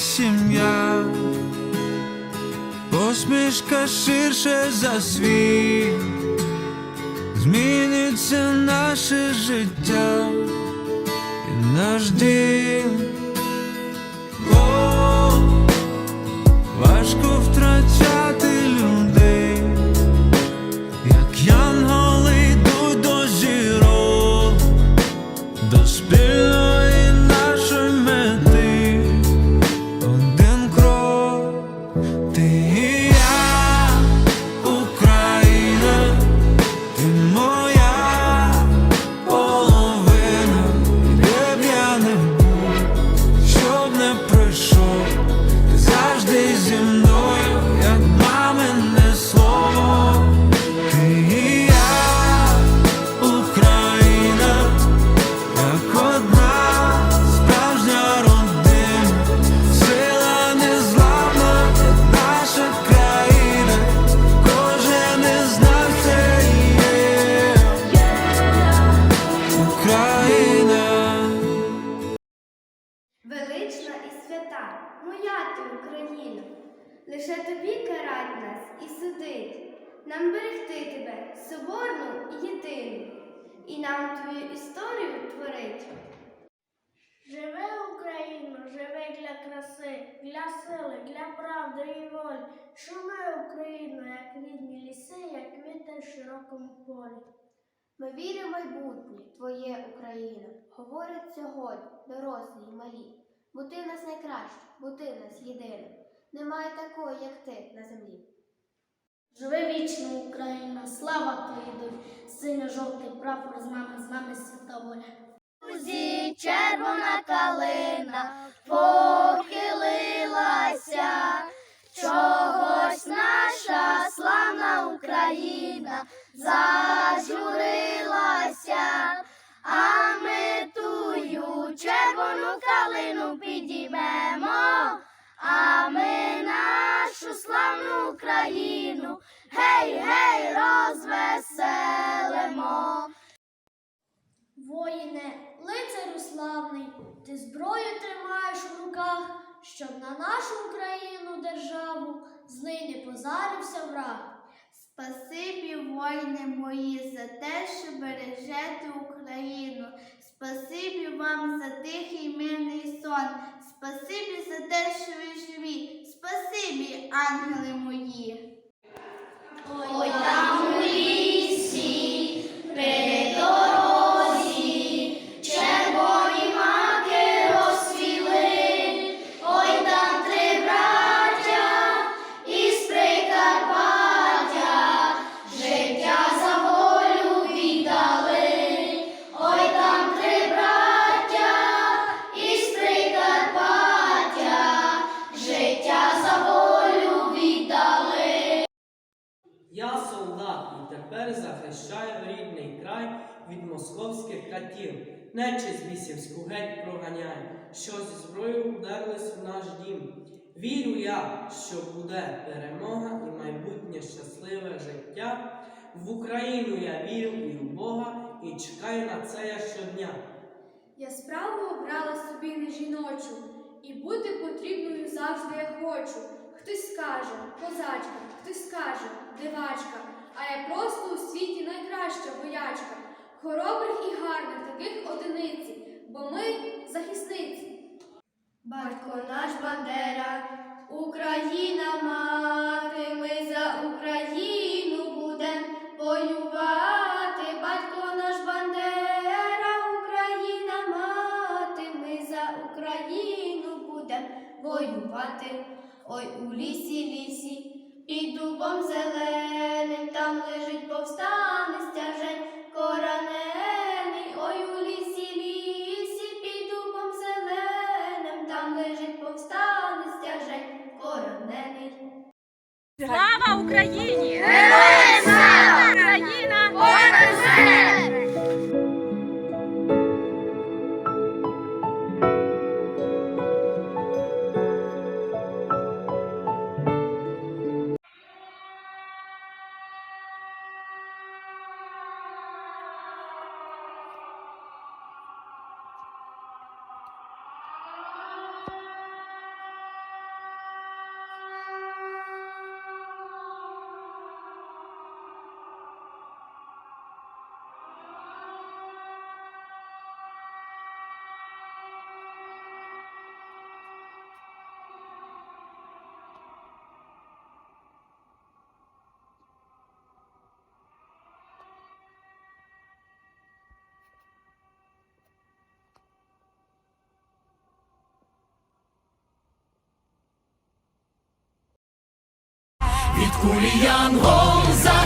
сім'я, посмішка ширше за світ, зміниться наше життя і наш дім. Ти моя ти Україна, лише тобі карать нас і судить, нам берегти тебе, соборну і єдину, і нам твою історію творить. Живе Україно, живе для краси, для сили, для правди і волі. Шуми Україно, як рідні ліси, як вітер в широкому полі. Ми віримо в майбутнє, твоє Україна, говорять сьогодні, дорослі й малі. Бо ти в нас найкраща, бо ти в нас єдина. Немає такої, як ти на землі. Живе вічно Україна, слава твоїй долі, синьо-жовтий прапор з нами, з нами свята воля. Друзі, червона калина похилилася, чогось наша славна Україна зажурилася, а ми калину підіймемо, а ми нашу славну Україну, гей, гей, розвеселимо. Воїне, лицарю славний, ти зброю тримаєш в руках, щоб на нашу Україну державу злий не позарився враг. Спасибі, воїни мої, за те, що Україну. Спасибі вам за тихий мирний сон. Спасибі за те, що ви живі. Спасибі, ангели мої. Ой, там у солдат і тепер захищаю рідний край від московських катів. Нечисть бісівську геть проганяю, що зі зброєю вдерлись в наш дім. Вірю я, що буде перемога і майбутнє щасливе життя. В Україну я вірю і в Бога, і чекаю на це я щодня. Я справу обрала собі не жіночу, і бути потрібною завжди я хочу. Хтось скаже козачка, хтось скаже дивачка, а я просто у світі найкраща воячка. Хоробрих і гарних таких одиниці, бо ми захисниці. Батько наш Бандера, Україна мати, ми за Україну будем воювати. Батько наш Бандера, Україна мати, ми за Україну будем воювати. Ой, у лісі, лісі, під дубом зеленим, там лежить повстанець стяжень коронений. Ой, у лісі, лісі, під дубом зеленим, там лежить повстанець стяжень коронений. Слава Україні! Героям слава! Кулі янгол захистить